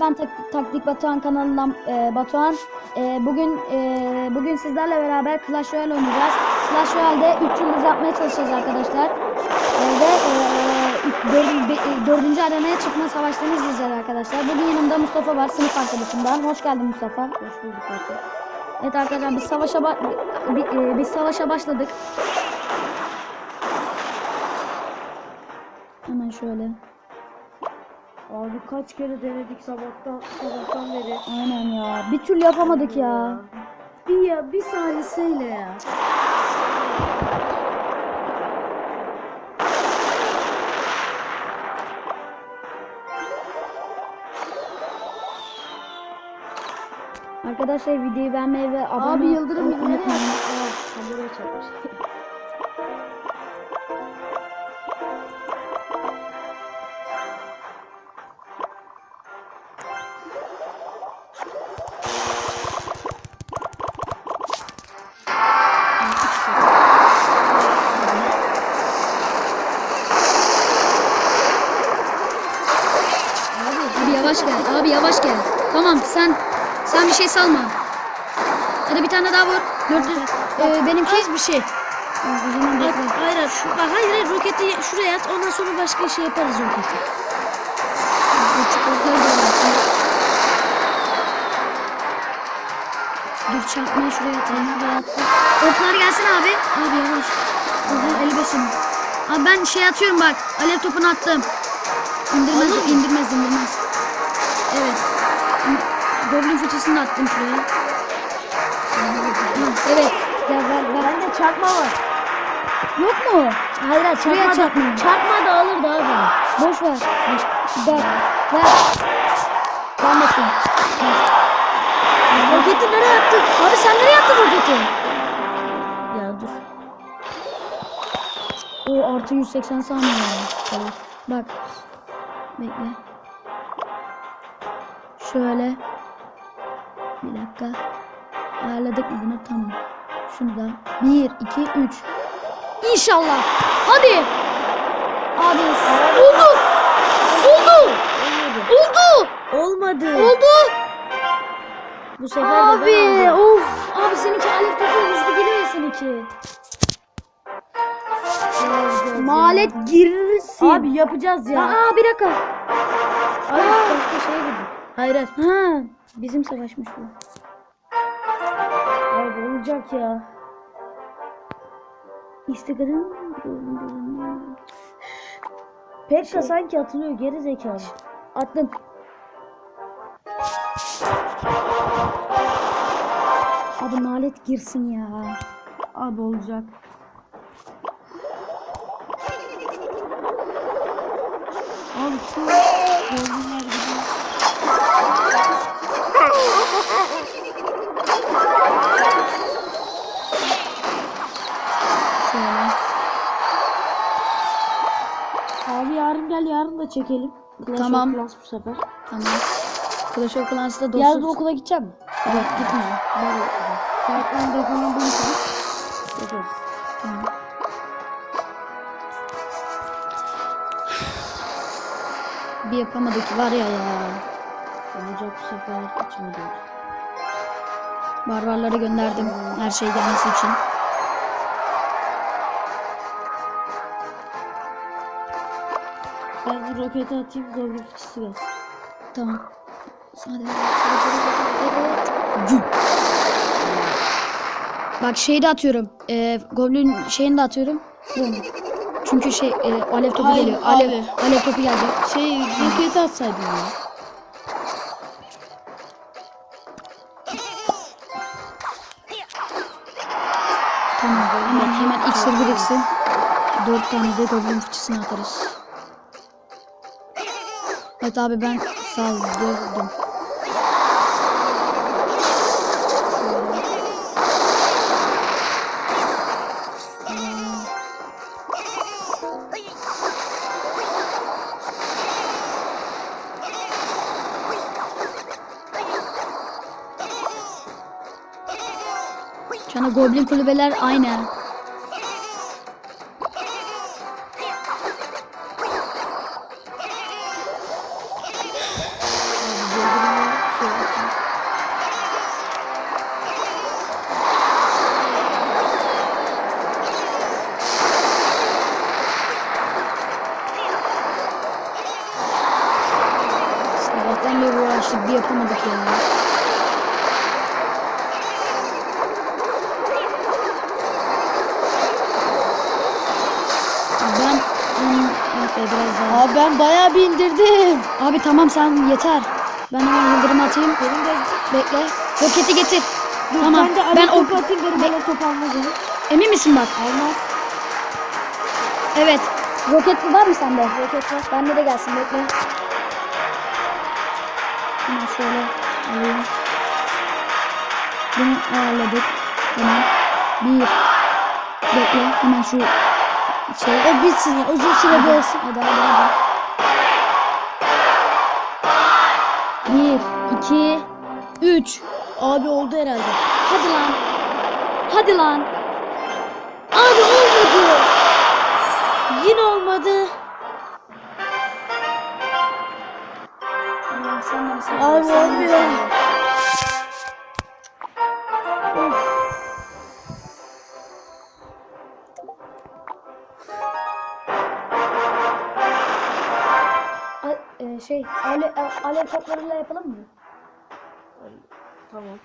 Ben Tak- Taktik Batuhan kanalından e, Batuhan. E, bugün e, bugün sizlerle beraber Clash Royale oynayacağız. Clash Royale'de 3 yıldız yapmaya çalışacağız arkadaşlar. E, ve e, dördün- be- e, dördüncü arenaya çıkma savaşlarını izleyeceğiz arkadaşlar. Bugün yanımda Mustafa var sınıf arkadaşımdan. Hoş geldin Mustafa. Hoş bulduk Evet arkadaşlar biz savaşa ba- bi- e, biz savaşa başladık. Hemen şöyle. Abi kaç kere denedik sabahtan sabahtan beri. Aynen ya. Bir türlü yapamadık ya. Bir ya bir saniyeyle ya. Arkadaşlar videoyu beğenmeyi ve abone Abi ol- Yıldırım nereye? Aa, kameraya çarpmış. Yavaş gel. Abi yavaş gel. Tamam sen sen bir şey salma. Hadi bir tane daha vur. 400 ee, benimki Az bir şey. o zaman bekle. Hayır hayır, şu, bak, hayır hayır roketi şuraya at ondan sonra başka şey yaparız roketi. Dur çarpmayı şuraya atayım. Oklar gelsin abi. Abi yavaş. Oha 55'im. Abi ben şey atıyorum bak. Alev topunu attım. İndirmez, indirmez, indirmez. Evet. Goblin fıçısını da attım şuraya. Evet. Ya ver, ver. Bende çarpma var. Yok mu? Hayır hayır çarpma, çarpma. da, çarpma da alır da abi. Boş ver. Ver. Ver. Ben basayım. Roketi nereye attın? Abi sen nereye attın roketi? Ya dur. O artı 180 saniye. Bak. Bekle. Şöyle. Bir dakika. Ayarladık mı bunu? Tamam. Şunu da. 1, 2, 3. İnşallah. Hadi. Abi. Oldu. Oldu. Oldu. Olmadı. Oldu. Bu sefer de Abi. ben aldım. Of. Abi seninki alev topu hızlı geliyor ya seninki. Malet girirsin. Abi yapacağız ya. Aa bir dakika. Abi başka şeye gidiyor. Hayır hayır. Ha, bizim savaşmış bu. Abi olacak ya. Instagram. Pekka sanki atılıyor geri zekalı. Attım. Abi nalet girsin ya. Abi olacak. Abi. Şöyle. Abi yarın gel yarın da çekelim. Clash Tamam. of Clans bu sefer. Tamam. Clash of Clans'ta Yarın dostluk. okula gideceğim mi? Yok gitmiyor. Ben okula. Saat 10'da falan buluşuruz. Yaparız. Tamam. Bir yapamadık var ya ya. Olacak bu sefer içime doğdu. Barbarları gönderdim her şey gelmesi için. Ben bu roketi atayım goblin fıçısı gelsin. Tamam. Sadece evet. Güm. Bak şeyi de atıyorum. Ee, Goblin şeyini de atıyorum. Bum. Çünkü şey e, alev topu Hayır, geliyor. Alev, abi. alev topu gelecek. Şey roketi atsaydın ya. Tamam. Hemen hemen iksir biriksin. Dört tane de Goblin fıçısını atarız. Evet abi ben saldırdım. Anda Goblin kulübeler aynı. Sabahtan beri uğraştık bir yapamadık ya. Abi Ben be, biraz daha. Abi ben bayağı bir indirdim. Abi tamam sen yeter. Ben hemen yıldırım atayım. Benim de Bekle. Roketi getir. Dur, tamam. ben de Ben topu atayım benim bana top almaz onu. emin misin bak? Almaz. Evet. Roket var mı sende? Roket var. Bende de gelsin bekle. Hemen şöyle alayım. Bunu ayarladık. Tamam. Bir. Bekle. Hemen şu şey. O bitsin ya uzun süre bir olsun. hadi hadi hadi. Bir, iki, üç. Abi oldu herhalde. Hadi lan. Hadi lan. Abi olmadı. Yine olmadı. Abi e, şey, alev, toplarıyla yapalım mı? Tamam.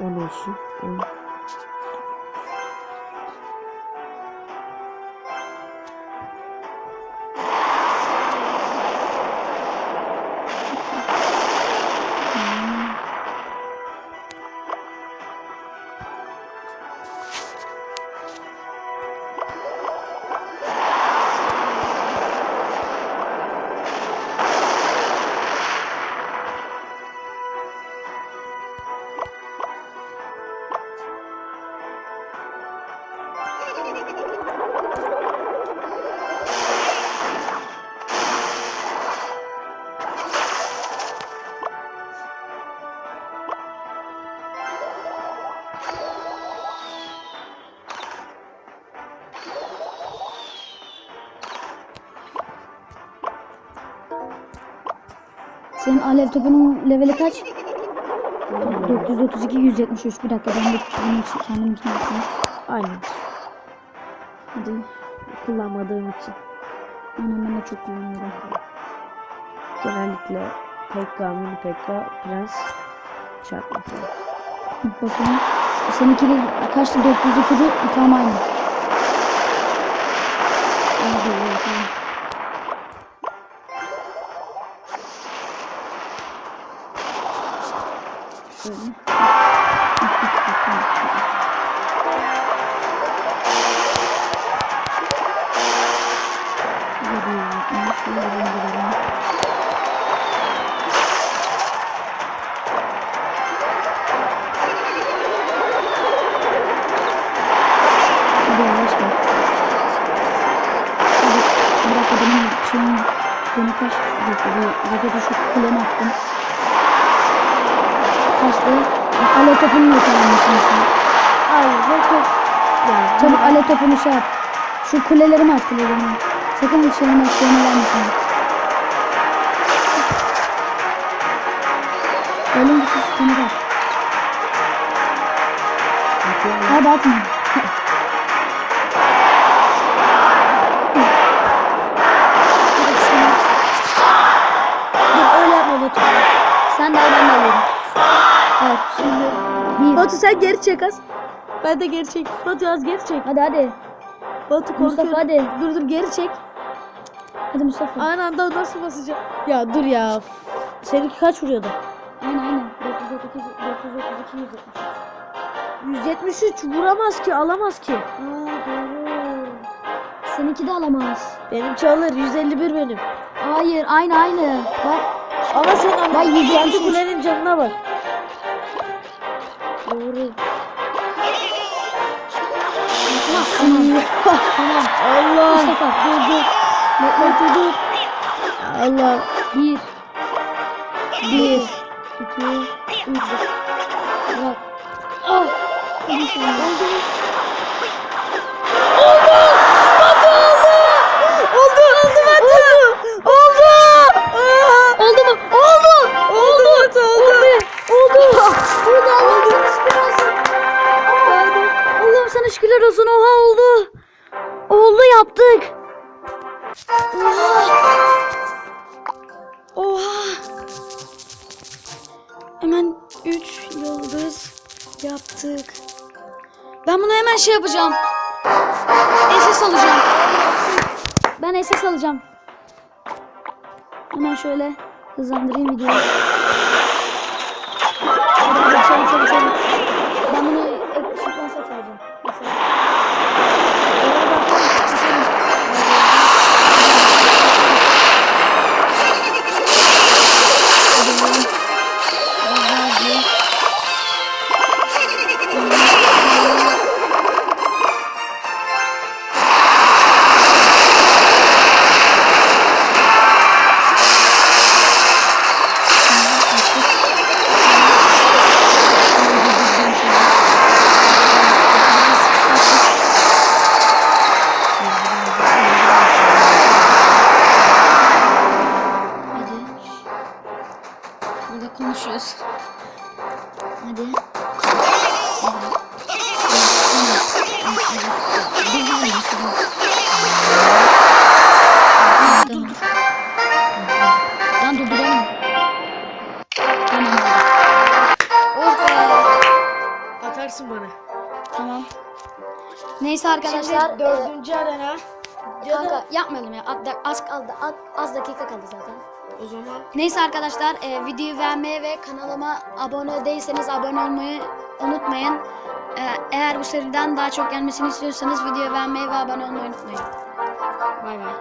On olsun. On. Senin alev topunun leveli kaç? 432 173 bir dakika ben de bunun için kendim için. Aynen. Hadi. Kullanmadığım için. Anam ben de çok kullanıyorum. Genellikle PK, mini PK, prens çarpması. Bakalım. Seninki de kaçtı? 402'de tam aynı. Hadi bakalım. Kaç dakika bu roketi şu kuleme attım. Kaçtı. Ale topunu yakalanmışsın sen. Hayır, roket. Ya, Çabuk ale topunu şey yap. Şu kulelerimi at kulelerimi. Sakın bir şeyime şeyime gelmesin. Ölüm bir bak. Atıyorum. Abi atma. Sen de ben de alıyorum. Evet şimdi. Batu sen geri çek az. Ben de geri çek. Batu az geri çek. Hadi hadi. Batu korkuyorum. Mustafa hadi. Dur dur geri çek. Hadi Mustafa. Aynı anda nasıl basacağım? Ya dur ya. Seninki kaç vuruyordu? Aynen aynen. 439 432 173. 173 vuramaz ki alamaz ki. Aa doğru. Seninki de alamaz. Benimki alır 151 benim. Hayır aynı aynı. Bak Ama sen ama Ben 173. kendi kulenin canına bak. doğru. Tamam. Allah. Mustafa dur dur. Bekle dur dur. Allah. Bir. Bir. iki, üç. Bırak. Ah. Hadi şimdi. Oldu mu? Oldu. Şey yapacağım. SS alacağım. Ben SS alacağım. Hemen şöyle hızlandırayım videoyu. Çabuk çabuk çabuk. Konuşuyoruz. Hadi. Dur dur. Lan durduramam. Tamam. Oh be. Atarsın bana. Tamam. Neyse arkadaşlar. Şimdi dördüncü arena. e, kanka yapmayalım ya. Az, az kaldı. Az, az dakika kaldı zaten. O zaman Neyse arkadaşlar e, videoyu beğenmeyi ve kanalıma abone değilseniz abone olmayı unutmayın. E, eğer bu seriden daha çok gelmesini istiyorsanız videoyu beğenmeyi ve abone olmayı unutmayın. bay bay.